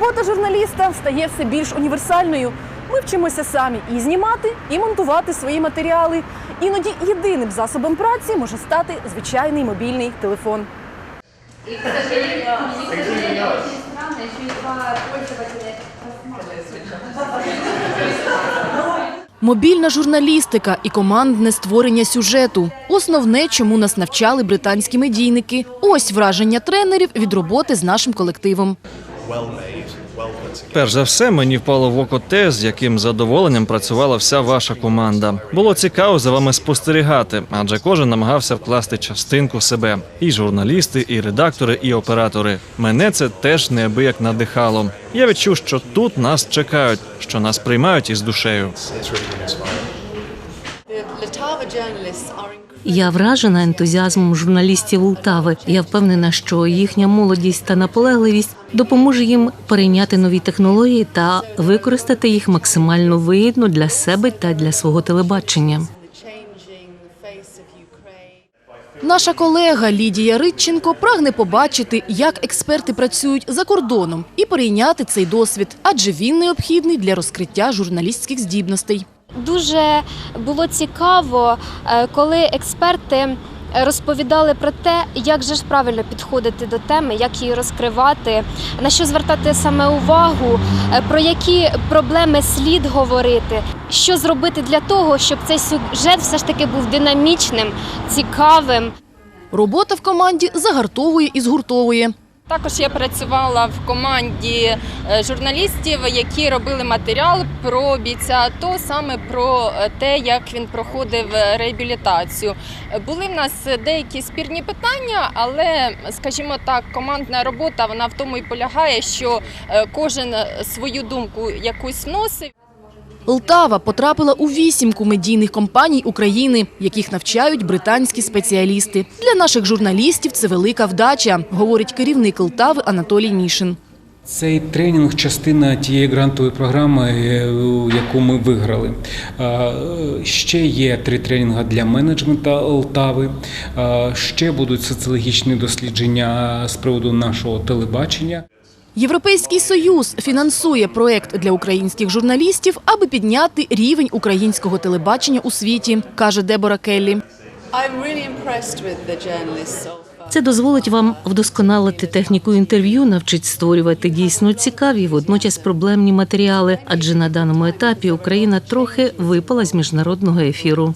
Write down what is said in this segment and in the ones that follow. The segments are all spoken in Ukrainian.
Робота журналіста стає все більш універсальною. Ми вчимося самі і знімати, і монтувати свої матеріали. Іноді єдиним засобом праці може стати звичайний мобільний телефон. И, к сожалению, очень странная, еще и два Мобільна журналістика і командне створення сюжету основне, чому нас навчали британські медійники. Ось враження тренерів від роботи з нашим колективом. Перш за все, мені впало в око те, з яким задоволенням працювала вся ваша команда. Було цікаво за вами спостерігати, адже кожен намагався вкласти частинку себе. І журналісти, і редактори, і оператори. Мене це теж неабияк надихало. Я відчув, що тут нас чекають, що нас приймають із душею. Я вражена ентузіазмом журналістів Лтави. Я впевнена, що їхня молодість та наполегливість допоможе їм перейняти нові технології та використати їх максимально вигідно для себе та для свого телебачення. Наша колега Лідія Ритченко прагне побачити, як експерти працюють за кордоном, і перейняти цей досвід, адже він необхідний для розкриття журналістських здібностей. Дуже було цікаво, е, коли експерти розповідали про те, як же ж правильно підходити до теми, як її розкривати, на що звертати саме увагу, е, про які проблеми слід говорити, що зробити для того, щоб цей сюжет все ж таки був динамічним, цікавим. Робота в команді загартовує і згуртовує. Також я працювала в команді е, журналістів, які робили матеріал про бійця АТО, саме про е, те, як він проходив е, реабілітацію. Були в нас деякі спірні питання, але, скажімо так, командна робота вона в тому і полягає, що кожен свою думку якусь вносив. Лтава потрапила у вісімку медійних компаній України, яких навчають британські спеціалісти. Для наших журналістів це велика вдача, говорить керівник Лтави Анатолій Нішин. Цей тренінг частина тієї грантової програми, е, яку ми виграли. Е, Ще є три тренінги для менеджменту Лтави. Е, Ще будуть соціологічні дослідження з приводу нашого телебачення. Європейський союз фінансує проект для українських журналістів, аби підняти рівень українського телебачення у світі, каже Дебора Келлі. Це дозволить вам вдосконалити техніку інтерв'ю, навчить створювати дійсно цікаві, водночас проблемні матеріали. Адже на даному етапі Україна трохи випала з міжнародного ефіру.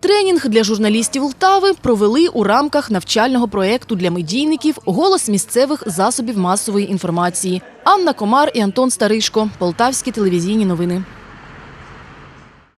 Тренінг для журналістів Лтави провели у рамках навчального проєкту для медійників Голос місцевих засобів масової інформації. Анна Комар і Антон Старишко. Полтавські телевізійні новини.